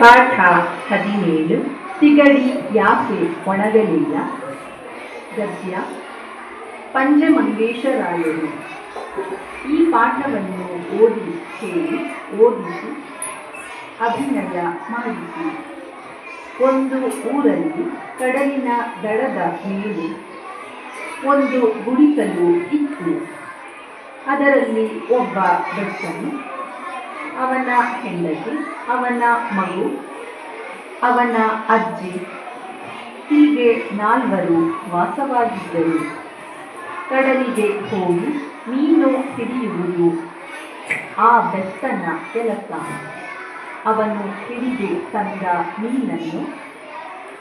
ಪಾಠ ಹದಿನೇಳು ಸಿಗಡಿ, ಯಾಕೆ ಒಣಗಲಿಲ್ಲ? ಗದ್ಯ. ಪಂಚಮಂಗೇಶರಾಯರು. ಈ ಪಾಠವನ್ನು ಓದಿ ಹೇಳಿ ಓದಿಸಿ, ಅಭಿನಯ ಮಾಡಿಸಿ. ಒಂದು ಊರಲ್ಲಿ ಕಡಲಿನ ದಡದ ಮೇಲೆ ಒಂದು ಗುಡಿಸಲು ಇತ್ತು. ಅದರಲ್ಲಿ ಒಬ್ಬ ಬೆಟ್ಟನು ಅವನ ಹೆಂಡತಿ, ಅವನ ಮಗು, ಅವನ ಅಜ್ಜಿ, ಹೀಗೆ ನಾಲ್ವರು ವಾಸವಾಗಿದ್ದರು. ಕಡಲಿಗೆ ಹೋಗಿ ಮೀನು ಹಿಡಿಯುವುದು ಆ ಬೆಸ್ತನ ಕೆಲಸ. ಅವನು ಹಿಡಿದು ತಂದ ಮೀನನ್ನು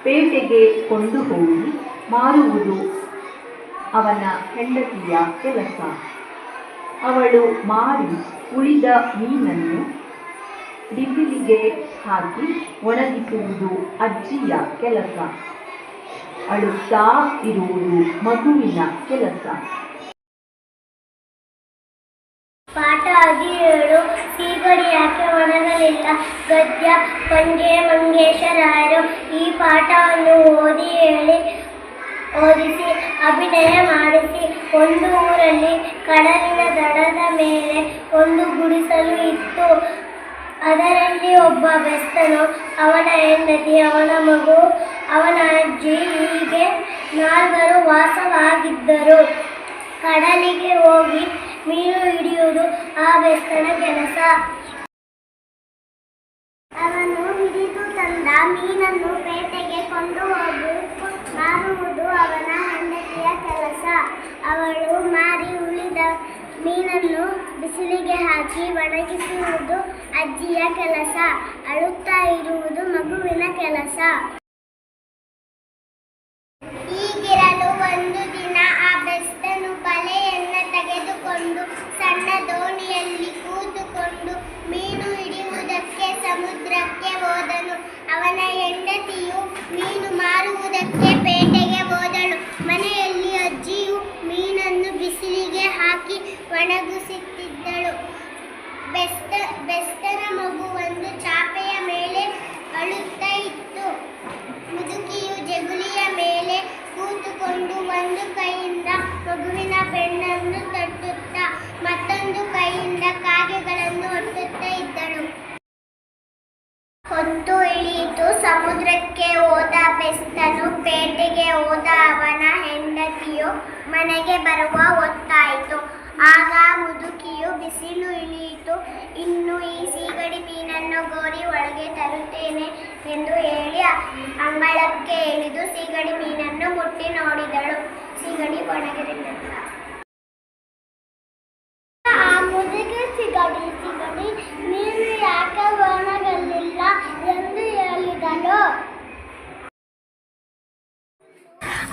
ಪೇಟೆಗೆ ಕೊಂಡು ಹೋಗಿ ಮಾರುವುದು ಅವನ ಹೆಂಡತಿಯ ಕೆಲಸ. ಅವಳು ಮಾರಿ ಉಳಿದ ಮೀನನ್ನು ಬಿಸಿಲಿಗೆ ಹಾಕಿ ಒಣಗಿಸುವುದು ಅಜ್ಜಿಯ ಕೆಲಸ. ಅಳುತ್ತಾ ಇರುವುದು ಮಗುವಿನ ಕೆಲಸ. ಪಾಠ ಹದಿನೇಳು ಸೀಗಡಿ ಯಾಕೆ ಒಣಗಲಿಲ್ಲ? ಗದ್ಯ ಪಂಜೆ ಮಂಗೇಶರಾಯರು ಈ ಪಾಠವನ್ನು ಓದಿ ಹೇಳಿ. ಓದಿಸಿ ಅಭಿನಯ ಮಾಡಿಸಿ, ಒಂದು ಊರಲ್ಲಿ ಕಡಲಿನ ದಡದ ಮೇಲೆ ಒಂದು ಗುಡಿಸಲು ಇತ್ತು. ಅದರಲ್ಲಿ ಒಬ್ಬ ಬೆಸ್ತನು ಅವನ ಹೆಂಡತಿ, ಅವನ ಮಗು, ಅವನ ಅಜ್ಜಿ, ಹೀಗೆ ನಾಲ್ವರು ವಾಸವಾಗಿದ್ದರು. ಕಡಲಿಗೆ ಹೋಗಿ ಮೀನು ಹಿಡಿಯುವುದು ಆ ಬೆಸ್ತನ ಕೆಲಸ. ಅವನು ಹಿಡಿದು ತಂದ ಮೀನನ್ನು ಪೇಟೆಗೆ ಕೊಂಡು ಹೋಗಿ ಮಾರುವುದು ಅವನ ಹೆಂಡತಿಯ ಕೆಲಸ. ಅವಳು ಮಾರಿ ಉಳಿದ ಮೀನನ್ನು ಬಿಸಿಲಿಗೆ ಹಾಕಿ ಒಣಗಿಸುವುದು ಅಜ್ಜಿಯ ಕೆಲಸ. ಅಳುತ್ತಾ ಇರುವುದು ಮಗುವಿನ ಕೆಲಸ. ಹೀಗಿರಲು ಒಂದು ದಿನ ಆ ಬೆಸ್ತನು ಬಲೆಯನ್ನು ತೆಗೆದುಕೊಂಡು ಸಣ್ಣ ದೋಣಿಯಲ್ಲಿ ಒಣಗಿಸುತ್ತಿದ್ದಳು. ಬೆಸ್ತ, ಬೆಸ್ತರ ಮಗು ಒಂದು ಚಾಪೆಯ ಮೇಲೆ ಅಳುತ್ತಾ ಇತ್ತು. ಮುದುಕಿಯು ಜಗುಲಿಯ ಮೇಲೆ ಕೂತುಕೊಂಡು ಒಂದು ಕೈಯಿಂದ ಮಗುವಿನ ಬೆನ್ನನ್ನು ತಟ್ಟುತ್ತಾ ಮತ್ತೊಂದು ಕೈಯಿಂದ ಕಾಗೆಗಳನ್ನು ಒಟ್ಟುತ್ತಾ ಇದ್ದಳು. ಹೊತ್ತು ಇಳಿಯಿತು. ಸಮುದ್ರಕ್ಕೆ ಹೋದ ಬೆಸ್ತನು ಪೇಟೆಗೆ ಹೋದ ಅವನ ಹೆಂಡತಿಯು ಮನೆಗೆ ಬರುವ ಹೊತ್ತಾಯಿತು. ಆಗ ಮುದುಕಿಯು ಬಿಸಿಲು ಇಳಿಯಿತು. ಇನ್ನು ಈ ಸೀಗಡಿ ಮೀನನ್ನು ಗೋರಿ ಒಳಗೆ ತರುತ್ತೇನೆ ಎಂದು ಹೇಳಿ ಅಂಗಳಕ್ಕೆ ಇಳಿದು ಸೀಗಡಿ ಮೀನನ್ನು ಮುಟ್ಟಿ ನೋಡಿದಳು. ಸೀಗಡಿ ಒಣಗಿರಲಿಲ್ಲ. ಆ ಮುದುಕಿ ಸಿಗಡಿ ಸಿಗಡಿ ನೀನು ಯಾಕೆ ಒಣಗಲಿಲ್ಲ ಎಂದು ಹೇಳಿದಳು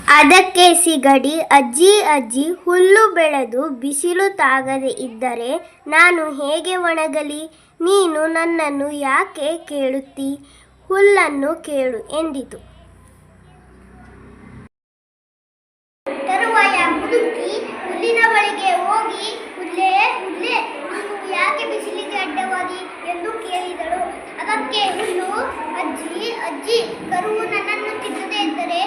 ಅದಕ್ಕೆ ಸಿಗಡಿ, ಅಜ್ಜಿ ಅಜ್ಜಿ, ಹುಲ್ಲು ಬೆಳೆದು ಬಿಸಿಲು ತಾಗದೆ ಇದ್ದರೆ ನಾನು ಹೇಗೆ ಒಣಗಲಿ? ನೀನು ನನ್ನನ್ನು ಯಾಕೆ ಕೇಳುತ್ತಿ? ಹುಲ್ಲನ್ನು ಕೇಳು ಎಂದಿತು. ತರುವಾಯ ಹುಡುಕಿ ಹುಲ್ಲಿನ ಬಳಿಗೆ ಹೋಗಿ, ಹುಲ್ಲೇ ಹುಲ್ಲೇ, ನೀನು ಯಾಕೆ ಬಿಸಿಲಿಗೆ ಅಡ್ಡವಾಗಿ ಎಂದು ಕೇಳಿದಳು. ಅದಕ್ಕೆ ಹುಲ್ಲು, ಅಜ್ಜಿ ಅಜ್ಜಿ, ಕರುವು ನನ್ನನ್ನು ತಿನ್ನದೇ ಇದ್ದರೆ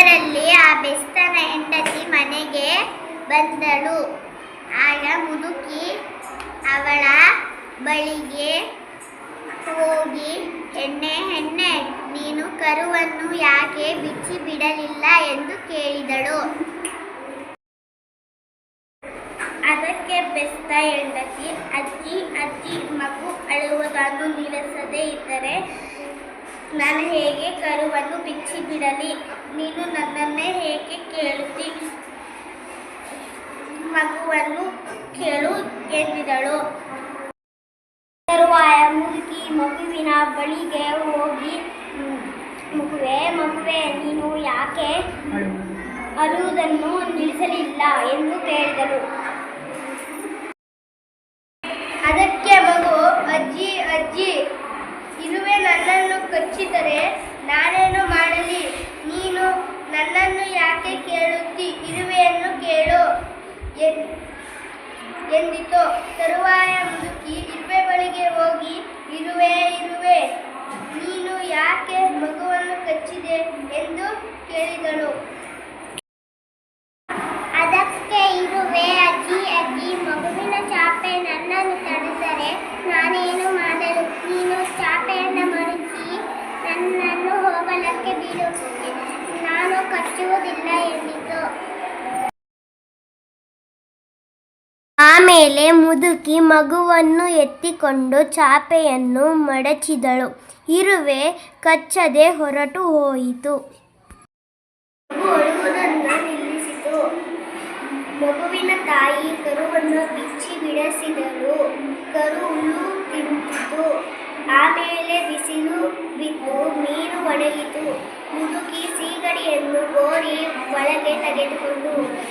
ಅಷ್ಟರಲ್ಲಿ ಆ ಬೆಸ್ತನ ಹೆಂಡತಿ ಮನೆಗೆ ಬಂದಳು. ಆಗ ಮುದುಕಿ ಅವಳ ಬಳಿಗೆ ಹೋಗಿ ಹೆಣ್ಣೆ ಹೆಣ್ಣೆ ನೀನು ಕರುವನ್ನು ಯಾಕೆ ಬಿಚ್ಚಿ ಬಿಡಲಿಲ್ಲ? ಎಂದು ಕೇಳಿದಳು. ಅದಕ್ಕೆ ಬೆಸ್ತ ಹೆಂಡತಿ, ಅಜ್ಜಿ ಅಜ್ಜಿ, ಮಗು ಅಳುವುದನ್ನು ನಿಲ್ಲಿಸದೇ ಇದ್ದರೆ ನಾನು ಹೇಗೆ ಕರುವನ್ನು ಬಿಚ್ಚಿ ಬಿಡಲಿ ನೀನು ನನ್ನನ್ನೇ ಹೇಗೆ ಕೇಳುತ್ತಿ? ಮಗುವನ್ನು ಕೇಳು ಎಂದಿದಳು. ತರುವಾಯ ಮುಗಿ ಮಗುವಿನ ಬಳಿಗೆ ಹೋಗಿ, ಮಗುವೆ ಮಗುವೆ, ನೀನು ಯಾಕೆ ಅರುವುದನ್ನು ನಿಲ್ಲಿಸಲಿಲ್ಲ? ಎಂದು ಕೇಳಿದರು ಅದಕ್ಕೆ ಎಂದಿತು. ತರುವಾಯ ಮುದುಕಿ ಇರುವೆ ಬಳಿಗೆ ಹೋಗಿ, ಇರುವೆ ಇರುವೆ, ನೀನು ಯಾಕೆ ಮಗುವನ್ನು ಕಚ್ಚಿದೆ? ಎಂದು ಕೇಳಿದಳು. ಅದಕ್ಕೆ ಇರುವೆ, ಅಜ್ಜಿ ಅಜ್ಜಿ, ಮಗುವಿನ ಚಾಪೆ ನನ್ನನ್ನು ತಡೆದರೆ ನಾನೇನು ಮಾಡಲು? ನೀನು ಚಾಪೆಯನ್ನು ಮಡಚಿ ನನ್ನನ್ನು ಹೋಗಲಕ್ಕೆ ಬಿಡು. ಆಮೇಲೆ ಮುದುಕಿ ಮಗುವನ್ನು ಎತ್ತಿಕೊಂಡು ಚಾಪೆಯನ್ನು ಮಡಚಿದಳು. ಇರುವೆ ಕಚ್ಚದೆ ಹೊರಟು ಹೋಯಿತು. ಮಗುವಿನ ತಾಯಿ ಕರುವನ್ನು ಬಿಚ್ಚಿ ಬಿಡಿಸಿದಳು. ಕರು ಹುಲ್ಲು ತಿಂತಿತು. ಆಮೇಲೆ ಬಿಸಿಲು ಬಿದ್ದು ಮೀನು ಒಣಗಿತು. ಮುದುಕಿ ಸೀಗಡಿಯನ್ನು ಕೋರಿ ಒಳಗೆ ತೆಗೆದುಕೊಂಡು ಹೋದಳು.